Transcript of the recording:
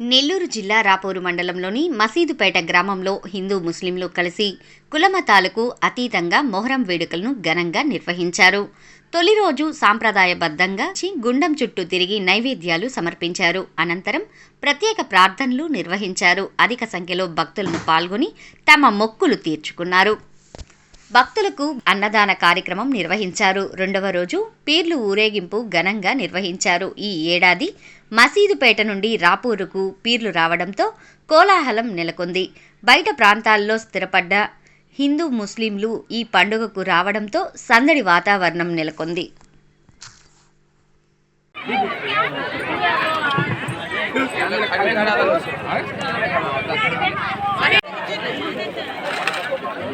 నెల్లూరు జిల్లా రాపూరు మండలంలోని మసీదుపేట గ్రామంలో హిందూ ముస్లింలు కలిసి కులమతాలకు అతీతంగా మొహరం వేడుకలను ఘనంగా నిర్వహించారు. తొలి రోజు సాంప్రదాయబద్ధంగా చి- గుండం చుట్టూ తిరిగి నైవేద్యాలు సమర్పించారు. అనంతరం ప్రత్యేక ప్రార్థనలు నిర్వహించారు. అధిక సంఖ్యలో భక్తులను పాల్గొని తమ మొక్కులు తీర్చుకున్నారు. భక్తులకు అన్నదాన కార్యక్రమం నిర్వహించారు. రెండవ రోజు పీర్లు ఊరేగింపు ఘనంగా నిర్వహించారు. ఈ ఏడాది మసీదుపేట నుండి రాపూరుకు పీర్లు రావడంతో కోలాహలం నెలకొంది. బయట ప్రాంతాల్లో స్థిరపడ్డ హిందూ ముస్లింలు ఈ పండుగకు రావడంతో సందడి వాతావరణం నెలకొంది.